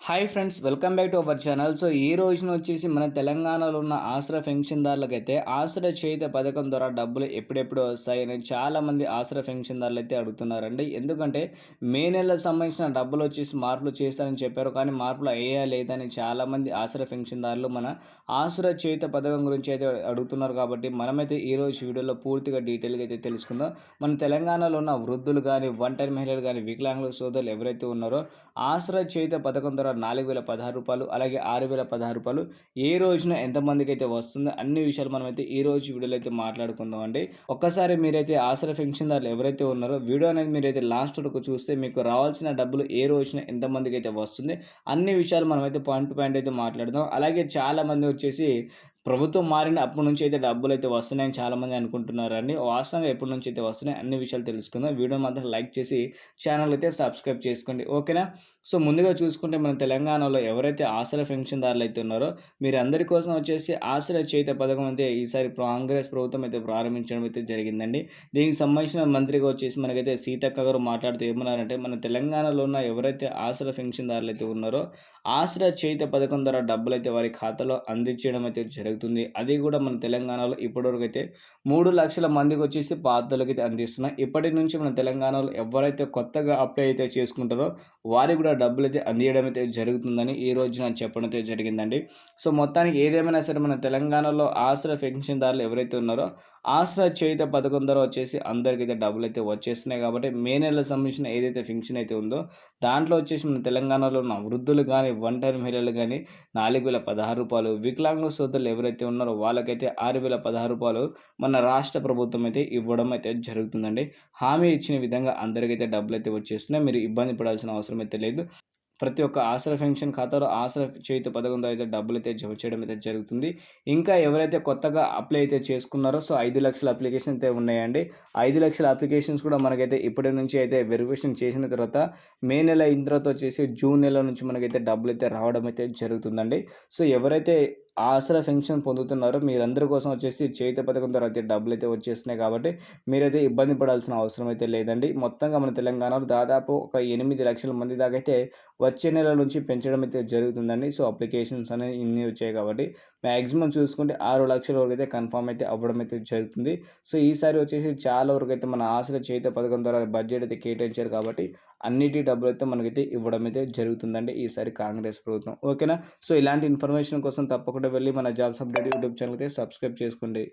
Hi friends welcome back to our channel. So ఈ రోజున వచ్చేసి మన తెలంగాణలో ఉన్న ఆసరా పెన్షన్దారులకైతే ఆసరా చేత పథకం ద్వారా డబ్బులు ఎప్పుడెప్పుడు వస్తాయని చాలామంది ఆసరా పెన్షన్దారులు అయితే అడుగుతున్నారండి. ఎందుకంటే మే నెలకు సంబంధించిన డబ్బులు వచ్చేసి మార్పులు చేస్తారని చెప్పారు. కానీ మార్పులు అయ్యా లేదని చాలామంది ఆసరా పెన్షన్దారులు మన ఆసరా చేత పథకం గురించి అయితే అడుగుతున్నారు కాబట్టి మనమైతే ఈ రోజు వీడియోలో పూర్తిగా డీటెయిల్గా అయితే తెలుసుకుందాం. మన తెలంగాణలో ఉన్న వృద్ధులు కానీ ఒంటరి మహిళలు కానీ వికలాంగుల సోదరులు ఎవరైతే ఉన్నారో ఆసరా చేత పథకం ద్వారా నాలుగు వేల పదహారు రూపాయలు అలాగే ఆరు వేల పదహారు రూపాయలు. ఏ రోజున ఎంతమందికి అయితే వస్తుందో అన్ని విషయాలు మనమైతే ఈ రోజు వీడియోలో అయితే మాట్లాడుకుందాం అండి. ఒక్కసారి మీరైతే ఆసరా పెన్షన్దారులు ఎవరైతే ఉన్నారో వీడియో అనేది మీరైతే లాస్ట్ వరకు చూస్తే మీకు రావాల్సిన డబ్బులు ఏ రోజున ఎంతమందికి అయితే వస్తుంది అన్ని విషయాలు మనమైతే పాయింట్ పాయింట్ అయితే మాట్లాడదాం. అలాగే చాలామంది వచ్చేసి ప్రభుత్వం మారిన అప్పటి నుంచి అయితే డబ్బులు అయితే వస్తున్నాయని చాలామంది అనుకుంటున్నారండి. వాస్తవంగా ఎప్పటి నుంచి అయితే వస్తున్నాయి అన్ని విషయాలు తెలుసుకుందాం. వీడియో మాత్రం లైక్ చేసి ఛానల్ అయితే సబ్స్క్రైబ్ చేసుకోండి. ఓకేనా? సో ముందుగా చూసుకుంటే మన తెలంగాణలో ఎవరైతే ఆశ్రయ పెన్షన్దారులు అయితే ఉన్నారో మీరు అందరి కోసం వచ్చేసి ఆశ్రయ చేత పథకం అయితే ఈసారి కాంగ్రెస్ ప్రభుత్వం అయితే ప్రారంభించడం అయితే జరిగిందండి. దీనికి సంబంధించిన మంత్రిగా వచ్చేసి మనకైతే సీతక్క గారు మాట్లాడుతూ ఏమన్నారంటే మన తెలంగాణలో ఉన్న ఎవరైతే ఆశ్రయ పెన్షన్దారులు అయితే ఉన్నారో ఆశ్రయ చేత పథకం ద్వారా డబ్బులు అయితే వారి ఖాతాలో అందించడం అయితే జరిగింది జరుగుతుంది. అది కూడా మన తెలంగాణలో ఇప్పటివరకు అయితే మూడు లక్షల మందికి వచ్చేసి పాత్రలకి అయితే అందిస్తున్నాయి. ఇప్పటి నుంచి మన తెలంగాణలో ఎవరైతే కొత్తగా అప్లై అయితే చేసుకుంటారో వారికి కూడా డబ్బులు అయితే అందియడం అయితే జరుగుతుందని ఈ రోజున చెప్పడం అయితే జరిగిందండి. సో మొత్తానికి ఏదేమైనా సరే మన తెలంగాణలో ఆశ్రయ పెన్షన్దారులు ఎవరైతే ఉన్నారో ఆశ్రయ చేయుత పథకం ద్వారా వచ్చేసి అందరికైతే డబ్బులు అయితే వచ్చేస్తున్నాయి కాబట్టి మే నెలకు సంబంధించిన ఏదైతే ఫింక్షన్ అయితే ఉందో దాంట్లో వచ్చేసి మన తెలంగాణలో ఉన్న వృద్ధులు కానీ ఒంటరి మహిళలు కానీ నాలుగు వేల పదహారు రూపాయలు వికలాంగ సోదరులు ఎవరైతే ఉన్నారో వాళ్ళకైతే ఆరు వేల పదహారు రూపాయలు మన రాష్ట్ర ప్రభుత్వం అయితే ఇవ్వడం అయితే జరుగుతుందండి. హామీ ఇచ్చిన విధంగా అందరికైతే డబ్బులు అయితే వచ్చేస్తున్నాయి. మీరు ఇబ్బంది పడాల్సిన అవసరం అయితే లేదు. ప్రతి ఒక్క ఆసరా పెన్షన్ ఖాతాలో ఆసరా చేతి పథకంతో అయితే డబ్బులు అయితే జమ చేయడం అయితే జరుగుతుంది. ఇంకా ఎవరైతే కొత్తగా అప్లై అయితే చేసుకున్నారో సో ఐదు లక్షల అప్లికేషన్ అయితే ఉన్నాయండి. ఐదు లక్షల అప్లికేషన్స్ కూడా మనకైతే ఇప్పటి నుంచి అయితే వెరిఫికేషన్ చేసిన తర్వాత మే నెల అయిన తర్వాత వచ్చేసి జూన్ నెల నుంచి మనకైతే డబ్బులు అయితే రావడం అయితే జరుగుతుందండి. సో ఎవరైతే ఆసరా పెన్షన్ పొందుతున్నారు. మీరందరి కోసం వచ్చేసి చేతి పథకం ద్వారా అయితే డబ్బులు అయితే వచ్చేస్తున్నాయి కాబట్టి మీరైతే ఇబ్బంది పడాల్సిన అవసరం అయితే లేదండి. మొత్తంగా మన తెలంగాణలో దాదాపు ఒక ఎనిమిది లక్షల మంది దాకా అయితే వచ్చే నెల నుంచి పెంచడం అయితే జరుగుతుందండి. సో అప్లికేషన్స్ అనేవి ఇన్ని వచ్చాయి కాబట్టి మ్యాక్సిమం చూసుకుంటే ఆరు లక్షల వరకు అయితే కన్ఫామ్ అయితే అవ్వడం అయితే జరుగుతుంది. సో ఈసారి వచ్చేసి చాలా వరకు అయితే మన ఆశల చేత పథకం ద్వారా బడ్జెట్ అయితే కేటాయించారు కాబట్టి అన్నిటి డబ్బులు అయితే మనకైతే ఇవ్వడం అయితే జరుగుతుందండి ఈసారి కాంగ్రెస్ ప్రభుత్వం. ఓకేనా? సో ఇలాంటి ఇన్ఫర్మేషన్ కోసం తప్పకుండా వెళ్ళి మన జాబ్స్ అప్డేట్ యూట్యూబ్ ఛానల్ అయితే సబ్స్క్రైబ్ చేసుకోండి.